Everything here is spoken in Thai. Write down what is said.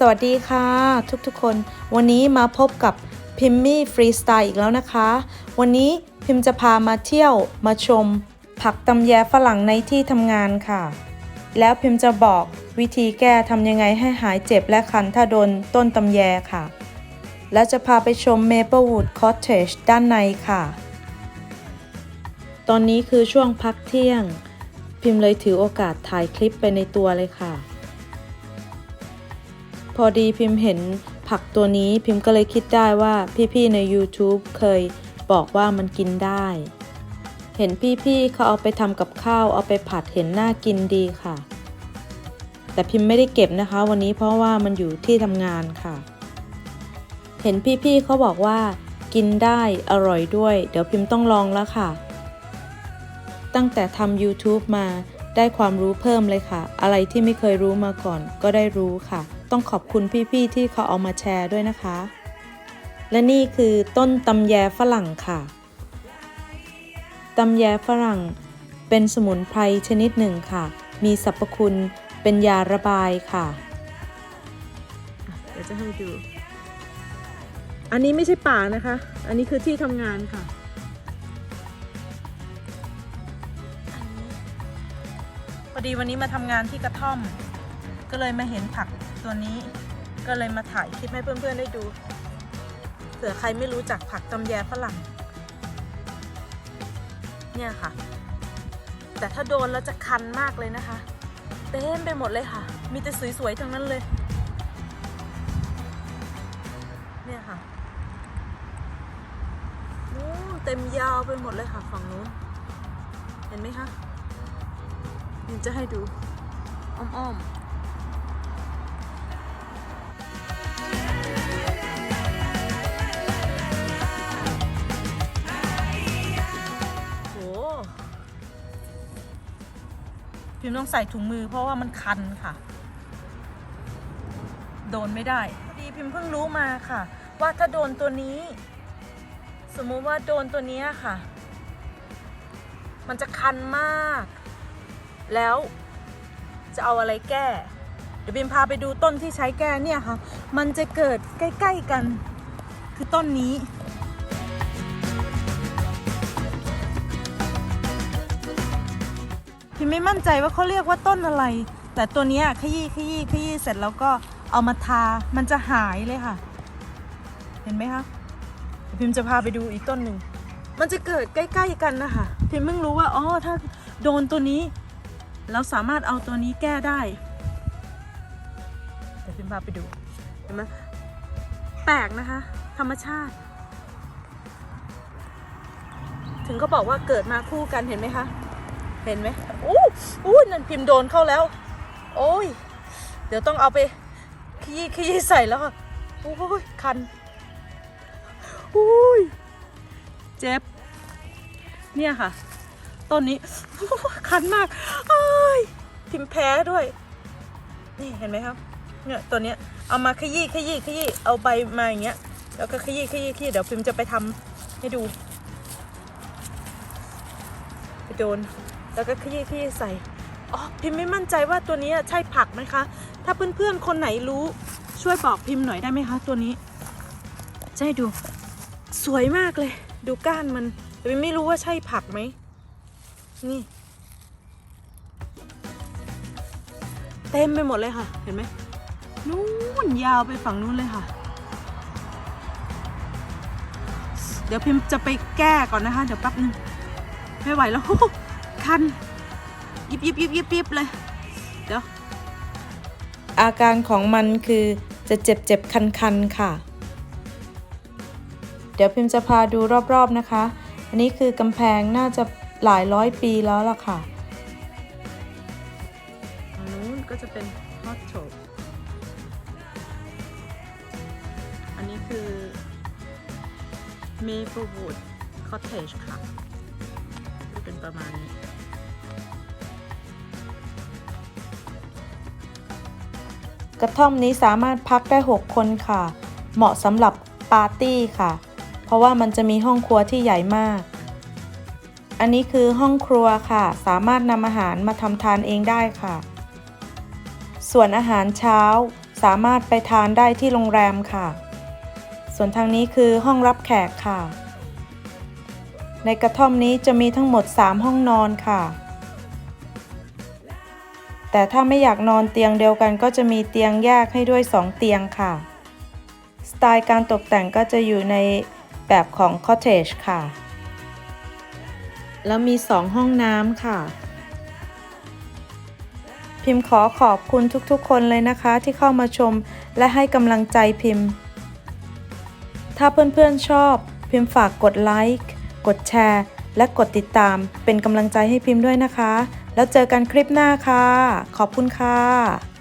สวัสดีค่ะ ทุกๆคน วันนี้มาพบกับพิมมี่ฟรีสไตล์อีกแล้วนะคะ วันนี้พิมจะพามาเที่ยวมาชม ผักตำแยฝรั่งในที่ทำงานค่ะ แล้วพิมจะบอกวิธีแก้ทำยังไงให้หายเจ็บและคันถ้าโดนต้นตำแยค่ะ แล้วจะพาไปชม Maplewood Cottage ด้านในค่ะ ตอนนี้คือช่วงพักเที่ยง พิมพ์เลยถือโอกาสถ่ายคลิปไปในตัวเลยค่ะ พอดีพิมพ์เห็นผักตัวนี้พิมพ์ก็เลยคิดได้ว่าพี่ๆใน YouTube เคยบอกว่ามันกินได้ เห็นพี่ๆเขาเอาไปทำกับข้าวเอาไปผัดเห็นน่ากินดีค่ะ แต่พิมพ์ไม่ได้เก็บนะคะ วันนี้เพราะว่ามันอยู่ที่ทำงานค่ะ เห็นพี่ๆเขาบอกว่า กินได้อร่อยด้วย เดี๋ยวพิมพ์ต้องลองแล้วค่ะ ตั้งแต่ทำ YouTube มาได้ความรู้เพิ่มเลยค่ะ อะไรที่ไม่เคยรู้มาก่อนก็ได้รู้ค่ะ ต้องขอบคุณพี่ๆที่เขาเอามาแชร์ด้วยนะคะ และนี่คือต้นตำแยฝรั่งค่ะตำแยฝรั่ง เป็นสมุนไพรชนิดหนึ่งค่ะ มีสรรพคุณเป็นยาระบายค่ะเดี๋ยวจะให้ดู อันนี้ไม่ใช่ป่านะคะ อันนี้คือที่ทำงานค่ะพอดีวันนี้มาทำงานที่กระท่อม ก็เลยมาเห็นผักตัวนี้ก็เลยมาถ่ายคลิปให้เพื่อนๆได้ดูเผื่อใครไม่รู้จักผักตำแยฝรั่ง เนี่ยค่ะ แต่ถ้าโดนแล้วจะคันมากเลยนะคะ เต็มไปหมดเลยค่ะ มีแต่สวยๆทั้งนั้นเลย เนี่ยค่ะนู้เต็มยาวไปหมดเลยค่ะฝั่งนู้น เห็นไหมคะยินจะให้ดู อ้อมๆ พิมต้องใส่ถุงมือเพราะว่ามันคันค่ะ โดนไม่ได้พอดีพิมเพิ่งรู้มาค่ะ ว่าถ้าโดนตัวนี้ สมมุติว่าโดนตัวนี้ค่ะ มันจะคันมาก แล้วจะเอาอะไรแก้ เดี๋ยวบิมพาไปดูต้นที่ใช้แก้เนี่ยค่ะ มันจะเกิดใกล้ ๆกัน คือต้นนี้ พิมไม่มั่นใจว่าเขาเรียกว่าต้นอะไร แต่ตัวนี้ขยี้ขยี้ขยี้เสร็จแล้วก็เอามาทา มันจะหายเลยค่ะ เห็นไหมคะเดี๋ยวพิมจะพาไปดูอีกต้นหนึ่ง มันจะเกิดใกล้ ๆกันนะคะ พิมเพิ่งรู้ว่าอ๋อถ้าโดนตัวนี้ เราสามารถเอาตัวนี้แก้ได้เดี๋ยวพิมพาไปดู เห็นไหมแปลกนะคะ ธรรมชาติ ถึงก็บอกว่าเกิดมาคู่กันเห็นไหมคะ เห็นไหมอู้อู้นั่นพิมพ์โดนเข้าแล้ว โอ้ย เดี๋ยวต้องเอาไปขยี้ขยี้ใส่แล้วค่ะโอ้ยคันอุ้ยเจ็บ เนี่ยค่ะ ต้นนี้คันมากเอ้ยพิมพ์แพ้ด้วย นี่เห็นไหมครับ เนี่ยตัวเนี้ยเอามาขยี้ขยี้ขยี้เอาใบมาอย่างเงี้ย แล้วก็ขยี้ขยี้ขยี้เดี๋ยวพิมพ์จะไปทำให้ดู ไปโดน แล้วก็ขยี้ขยี้ใส่อ๋อพิมพ์ไม่มั่นใจว่าตัวนี้ใช่ผักไหมคะ ถ้าเพื่อนๆคนไหนรู้ช่วยบอกพิมพ์หน่อยได้ไหมคะ ตัวนี้จะให้ดู สวยมากเลย ดูก้านมันแต่พิมไม่รู้ว่าใช่ผักไหมนี่ เต็มไปหมดเลยค่ะ เห็นไหมนู่นยาวไปฝั่งนู้นเลยค่ะ เดี๋ยวพิมพ์จะไปแก้ก่อนนะคะ เดี๋ยวแป๊บนึงไม่ไหวแล้ว คันยิบยิบยิบยิบยิบเลยเดี๋ยวอาการของมันคือจะเจ็บเจ็บคันคันๆค่ะ เดี๋ยวพิมพ์จะพาดูรอบๆนะคะ อันนี้คือกำแพงน่าจะหลายร้อยปีแล้วล่ะค่ะอันนู้นก็จะเป็นฮอตโชบอันนี้คือ Maplewood Cottage ค่ะจะเป็นประมาณนี้ กระท่อมนี้สามารถพักได้ 6 คนค่ะ เหมาะสำหรับปาร์ตี้ค่ะ เพราะว่ามันจะมีห้องครัวที่ใหญ่มาก อันนี้คือห้องครัวค่ะ สามารถนำอาหารมาทำทานเองได้ค่ะ ส่วนอาหารเช้าสามารถไปทานได้ที่โรงแรมค่ะ ส่วนทางนี้คือห้องรับแขกค่ะ ในกระท่อมนี้จะมีทั้งหมด 3 ห้องนอนค่ะ แต่ถ้าไม่อยากนอนเตียงเดียวกันก็จะมีเตียงแยกให้ด้วย 2 เตียงค่ะ สไตล์การตกแต่งก็จะอยู่ในแบบของคอ t เทจค่ะ แล้วมี 2 ห้องน้ำค่ะ พิมพ์ขอขอบคุณทุกๆ คนเลยนะคะที่เข้ามาชมและให้กำลังใจพิมพ์ ถ้าเพื่อนๆชอบ พิมพ์ฝากกดไลค์ กดแชร์ และกดติดตามเป็นกำลังใจให้พิมพ์ด้วยนะคะ แล้วเจอกันคลิปหน้าค่ะ ขอบคุณค่ะ